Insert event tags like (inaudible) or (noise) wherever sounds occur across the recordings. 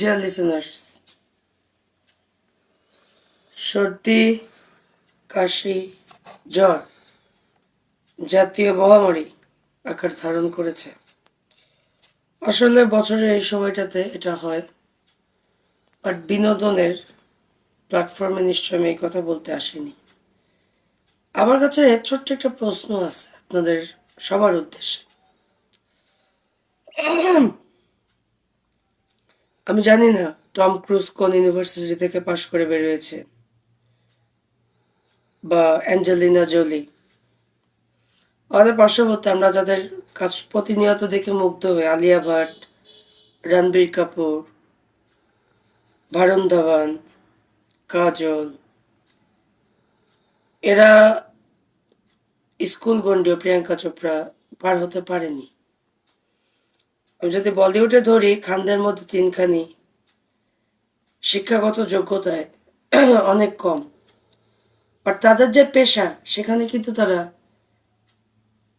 Dear listeners, সর্দি কাশি জ্বর জাতীয় মহামারী আকার ধারণ করেছে। আসলে বছরের এই সময়টাতে এটা হয় বাট বিনোদনের প্ল্যাটফর্মে নিশ্চয় আমি এই কথা বলতে আসিনি। আমার কাছে ছোট্ট একটা প্রশ্ন আছে আপনাদের সবার উদ্দেশ্যে। আমি জানি না, টম ক্রুজ কোন ইউনিভার্সিটি থেকে পাশ করে বেরিয়েছে। বা অ্যাঞ্জেলিনা জোলি। আমাদের পার্শ্ববর্তী, আমরা যাদের কাজ প্রতিনিয়ত দেখে মুগ্ধ হই, আলিয়া ভাট, রণবীর কাপুর, ভারুণ ধাওয়ান, কাজল। এরা স্কুল গন্ডীয় প্রিয়াঙ্কা চোপড়া পার হতে পারেনি। আমি যদি বলিউডে ধরি, খানদের মধ্যে তিনখানি। শিক্ষাগত যোগ্যতায় (clears throat) অনেক কম। বাট তাদের যে পেশা, সেখানে কিন্তু তারা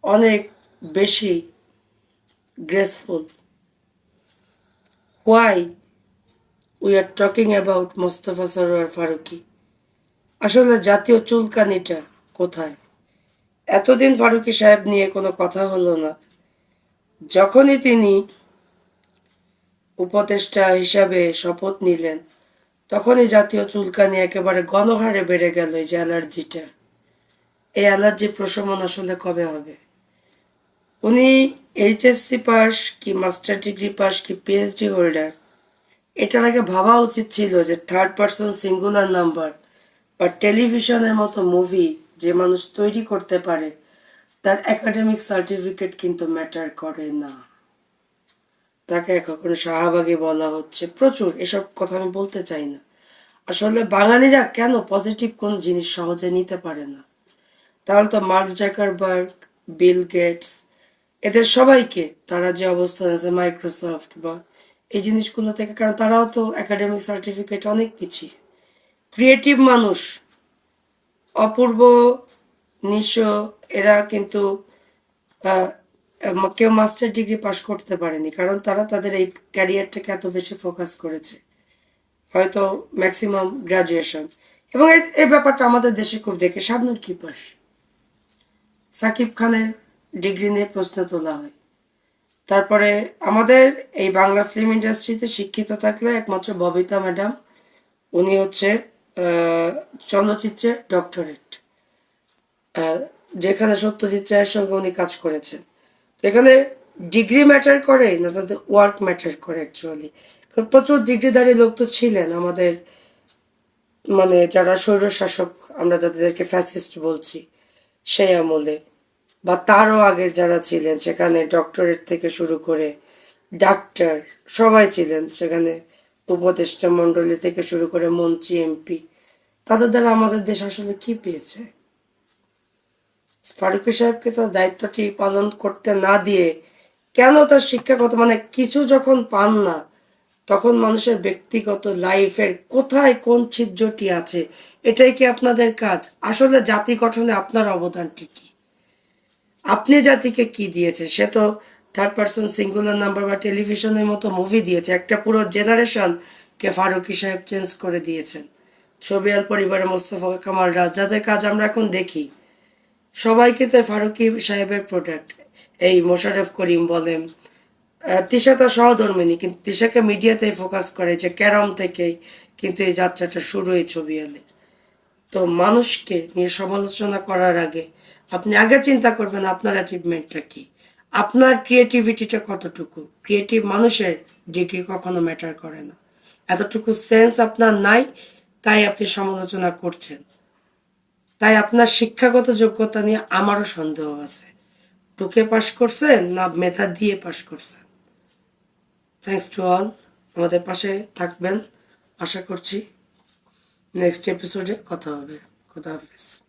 অনেক বেশি graceful why we are talking about Mostafa Sarwar Farooki আসলে জাতীয় চুলকানিটা কোথায়? এতদিন ফারুকি সাহেব নিয়ে কোনো কথা হলো না। যখনই তিনি উপদেষ্টা হিসাবে শপথ নিলেন, তখনই জাতীয় চুলকানি একেবারে গণহারে বেড়ে গেল এই যে অ্যালার্জিটা। এই অ্যালার্জি প্রশমন আসলে কবে হবে? উনি এইচএসসি পাস কি মাস্টার ডিগ্রি পাস কি পিএইচডি হোল্ডার? এটার আগে ভাবা উচিত ছিল যে থার্ড পার্সন সিঙ্গুলার নাম্বার বা টেলিভিশনের মতো মুভি যে মানুষ তৈরি করতে পারে তার একাডেমিক সার্টিফিকেট কিন্তু ম্যাটার করে না। তাকে এখন শাহবাগে বলা হচ্ছে। প্রচুর, এসব কথা আমি বলতে চাই না। আসলে বাঙালিরা কেন পজিটিভ কোন জিনিস সহজে নিতে পারে না? তাহলে তো মার্ক জাকারবার্গ, বিল গেটস, এদের সবাইকে তারা যে অবস্থান আছে মাইক্রোসফট বা এই জিনিসগুলো থেকে, কারণ তারাও তো একাডেমিক সার্টিফিকেট অনেক পিছিয়ে। ক্রিয়েটিভ মানুষ, অপূর্ব নিশো এরা কিন্তু কেউ মাস্টার ডিগ্রি পাশ করতে পারেনি কারণ তারা তাদের এই ক্যারিয়ারটাকে এত বেশি ফোকাস করেছে। হয়তো ম্যাক্সিমাম গ্রাজুয়েশন এবং এই ব্যাপারটা আমাদের দেশে খুব দেখে শাবনুর কি পাস? সাকিব খানের ডিগ্রি নিয়ে প্রশ্ন তোলা হয়। তারপরে আমাদের এই বাংলা ফিল্ম ইন্ডাস্ট্রিতে শিক্ষিত থাকলে একমাত্র ববিতা ম্যাডাম উনি হচ্ছে আহ, চলচ্চিত্রে ডক্টরেট যেখানে সত্যজিৎ রায়ের সঙ্গে উনি কাজ করেছেন। এখানে ডিগ্রি ম্যাটার করে না, তাদের ওয়ার্ক ম্যাটার করে অ্যাকচুয়ালি প্রচুর ডিগ্রিধারী লোক তো ছিলেন আমাদের মানে যারা স্বৈরশাসক, আমরা যাদেরকে ফ্যাসিস্ট বলছি, সেই আমলে। বা তারও আগে যারা ছিলেন, সেখানে ডক্টরেট থেকে শুরু করে ডাক্তার সবাই ছিলেন। সেখানে উপদেষ্টা মণ্ডলী থেকে শুরু করে মন্ত্রী এমপি তাদের দ্বারা আমাদের দেশ আসলে কি পেয়েছে? ফারুকি সাহেবকে তার দায়িত্বটি পালন করতে না দিয়ে কেন তার শিক্ষাগত মানে কিছু যখন পান না, তখন মানুষের ব্যক্তিগত লাইফের কোথায় কোন ছিদ্রটি আছে, এটাই কি আপনাদের কাজ? আসলে জাতি গঠনে আপনার অবদানটি কি? আপনি জাতিকে কি দিয়েছে সে তো থার্ড পার্সন সিঙ্গুলার নাম্বার বা টেলিভিশনের মতো মুভি দিয়েছে। একটা পুরো জেনারেশনকে ফারুকি সাহেব চেঞ্জ করে দিয়েছেন। ছবিয়াল পরিবারে মোস্তফা কামাল রাজ যাদের কাজ আমরা এখন দেখি। সবাইকে তো ফারুকি সাহেবের প্রোডাক্ট এই মোশাররফ করিম বলেন তিশা তার সহধর্মিনী, কিন্তু তিশাকে মিডিয়াতে ফোকাস করে যে ক্যারম থেকেই কিন্তু এই যাত্রাটা শুরু এই ছবি আলে। তো মানুষকে নিয়ে সমালোচনা করার আগে আপনি আগে চিন্তা করবেন আপনার অ্যাচিভমেন্টটা কি। আপনার ক্রিয়েটিভিটিটা কতটুকু? ক্রিয়েটিভ মানুষের ডিগ্রি কখনো ম্যাটার করে না। এতটুকু সেন্স আপনার নাই, তাই আপনি সমালোচনা করছেন। তাই আপনার শিক্ষাগত যোগ্যতা নিয়ে আমারও সন্দেহ আছে। টুকে পাশ করছেন না মেধা দিয়ে পাশ করছেন? থ্যাংকস টু অল আমাদের পাশে থাকবেন। আশা করছি নেক্সট এপিসোডে কথা হবে। কথা হাফিজ।